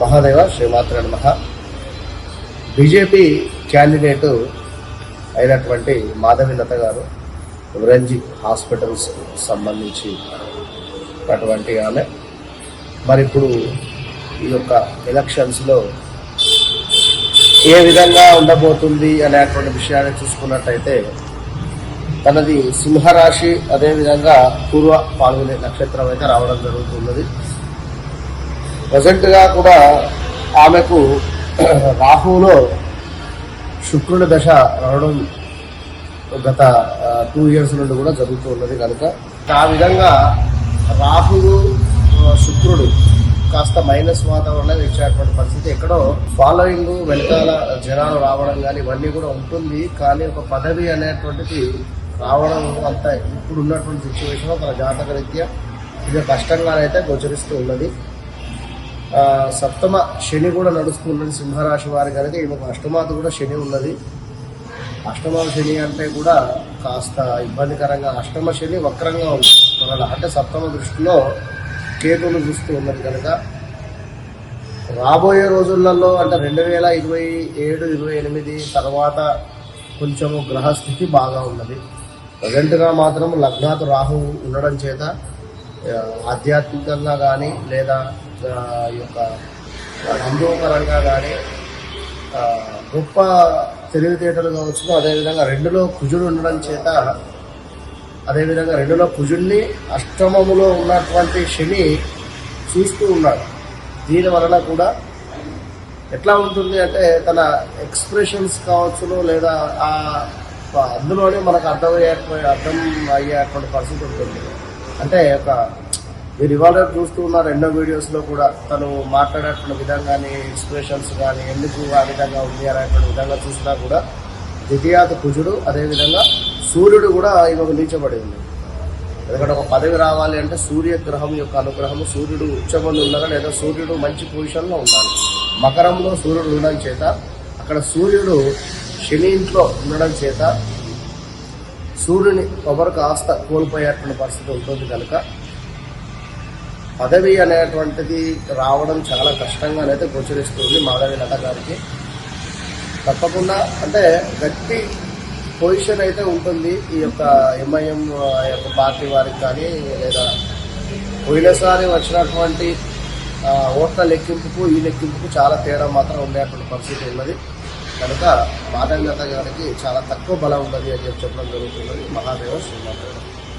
మహాదేవ శ్రీమాత్ర నమః. BJP candidate అయినటువంటి మాధవి గారు విరంజి హాస్పిటల్స్ సంబంధించి అటువంటి ఆమె. మరి ఇప్పుడు ఈ యొక్క ఎలక్షన్స్లో ఏ విధంగా ఉండబోతుంది అనేటువంటి విషయాన్ని చూసుకున్నట్టయితే తనది సింహరాశి అదేవిధంగా పూర్వ పాల్గొనే నక్షత్రం అయితే రావడం జరుగుతున్నది. ప్రజెంట్గా కూడా ఆమెకు రాహులో శుక్రుడి దశ రావడం గత టూ ఇయర్స్ నుండి కూడా జరుగుతూ ఉన్నది కనుక ఆ విధంగా రాహువు శుక్రుడు కాస్త మైనస్ వాతావరణం ఇచ్చేటువంటి పరిస్థితి ఎక్కడో ఫాలోయింగ్ వెనకాల జనాలు రావడం కానీ ఇవన్నీ కూడా ఉంటుంది. కానీ ఒక పదవి అనేటువంటిది రావడం అంత ఇప్పుడు ఉన్నటువంటి సిచ్యువేషన్ తన జాతక రీత్యా ఇది కష్టంగానైతే గోచరిస్తూ ఉన్నది. సప్తమ శని కూడా నడుస్తూ ఉన్నది సింహరాశి వారి కనుక ఈమెకు అష్టమాత కూడా శని ఉన్నది. అష్టమ శని అంటే కూడా కాస్త ఇబ్బందికరంగా అష్టమ శని వక్రంగా ఉంది. మన అంటే సప్తమ దృష్టిలో కేతువును చూస్తూ ఉన్నది కనుక. రాబోయే రోజులలో అంటే రెండు వేల ఇరవై ఏడు ఇరవై ఎనిమిది తర్వాత కొంచెము గ్రహస్థితి బాగా ఉన్నది. ప్రజెంట్గా మాత్రం లగ్నాత్ రాహు ఉండడం చేత ఆధ్యాత్మికంగా కానీ లేదా యొక్క అనుభవపరంగా కానీ గొప్ప తెలివితేటలు కావచ్చు అదేవిధంగా రెండులో కుజుడు ఉండడం చేత అదేవిధంగా రెండులో కుజుడిని అష్టమములో ఉన్నటువంటి శని చూస్తూ ఉన్నాడు. దీని వలన కూడా ఎట్లా ఉంటుంది అంటే తన ఎక్స్ప్రెషన్స్ కావచ్చును లేదా ఆ అందులోనే మనకు అర్థమయ్యే అర్థం అయ్యేటువంటి పరిస్థితి ఉంటుంది. అంటే ఒక మీరు ఇవాళ చూస్తూ ఉన్నారు ఎన్నో వీడియోస్లో కూడా తను మాట్లాడేటువంటి విధం కానీ ఎక్స్ప్రెషన్స్ కానీ ఎందుకు ఆ విధంగా ఉంది అనేటువంటి విధంగా చూసినా కూడా ద్వితీయాత కుజుడు అదేవిధంగా సూర్యుడు కూడా ఈమెకు నీచబడి ఉంది ఎందుకంటే ఒక పదవి రావాలి అంటే సూర్యగ్రహం యొక్క అనుగ్రహము సూర్యుడు ఉచ్చమంది ఉండగా లేదా సూర్యుడు మంచి పొజిషన్లో ఉండాలి మకరంలో సూర్యుడు ఉండడం చేత అక్కడ సూర్యుడు శని ఇంట్లో ఉండడం చేత సూర్యుని పవర్ కాస్త కోల్పోయేటువంటి పరిస్థితి ఉంటుంది కనుక పదవి అనేటువంటిది రావడం చాలా కష్టంగానైతే గోచరిస్తుంది మాధవి లత గారికి. తప్పకుండా అంటే గట్టి పొజిషన్ అయితే ఉంటుంది ఈ యొక్క ఎంఐఎం యొక్క పార్టీ వారికి కానీ లేదా పోయినసారి వచ్చినటువంటి ఓట్ల లెక్కింపుకు ఈ లెక్కింపుకు చాలా తేడా మాత్రం ఉండేటువంటి పరిస్థితి ఉన్నది. కనుక మాధవి లత గారికి చాలా తక్కువ బలం ఉన్నది అని చెప్పి చెప్పడం జరుగుతున్నది మహాదేవ శ్రీమాదేవ